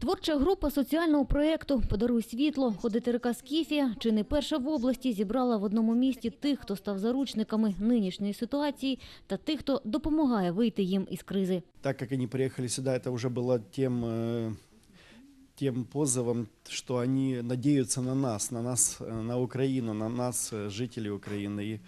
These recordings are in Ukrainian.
Творча група соціального проєкту Подаруй світло ходитерика Скіфія чи не перша в області зібрала в одному місті тих, хто став заручниками нинішньої ситуації, та тих, хто допомагає вийти їм із кризи. так как они приехали сюда, это уже было тем, э, тем позывом, что они надеются на нас, на нас, э, на Украину, на нас, э, жителей Украины.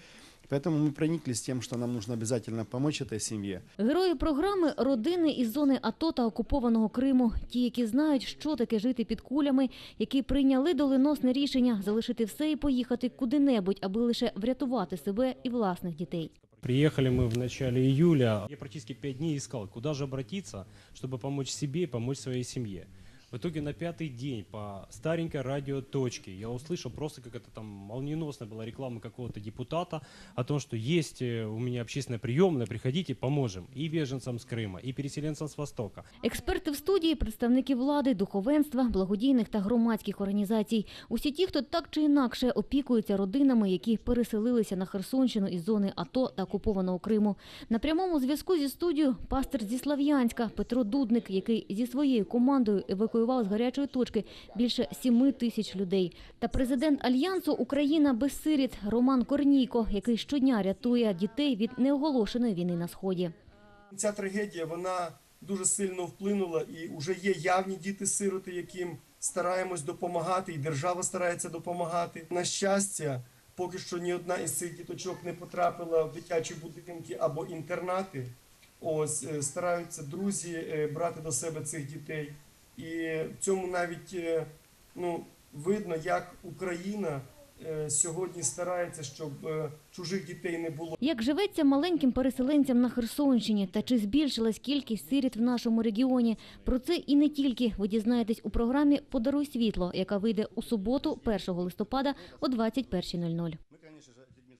И поэтому мы прониклись тем, что нам нужно обязательно помочь этой семье. Герої програми родини із зони АТО та окупованого Криму. Ті, які знають, що таке жити під кулями, які прийняли доленосне рішення залишити все і поїхати куди-небудь, аби лише врятувати себе і власних дітей. Приехали мы в начале июля. Я практически пять дней искал, куда же обратиться, чтобы помочь себе и помочь своей семье. В итоге на пятый день по старенькой радиоточке я услышал просто как это там молниеносно была реклама какого-то депутата о том, что есть э, у меня общественная приемная, приходите, поможем и беженцам с Крыма, и переселенцам с Востока. Експерти в студії, представники влади, духовенства, благодійних та громадських організацій. Усі ті, хто так чи інакше опікуються родинами, які переселилися на Херсонщину із зони АТО та окупованого Криму. На прямому зв'язку зі студією пастор зі Слав'янська Петро Дудник, який зі своєю командою евакуював з гарячої точки більше 7 тисяч людей. Та президент Альянсу Україна без сиріт Роман Корнійко, який щодня рятує дітей від неоголошеної війни на сході. Ця трагедія вона дуже сильно вплинула, і вже є явні діти-сироти, яким стараємось допомагати, і держава старається допомагати. На щастя, поки що ні одна із цих діточок не потрапила в дитячі будинки або інтернати. Ось е, стараються друзі е, брати до себе цих дітей. І в цьому навіть е, ну, видно, як Україна е, сьогодні старається, щоб е, чужих дітей не було. Як живеться маленьким переселенцям на Херсонщині та чи збільшилась кількість сиріт в нашому регіоні? Про це і не тільки ви дізнаєтесь у програмі Подаруй світло, яка вийде у суботу, 1 листопада о 21.00.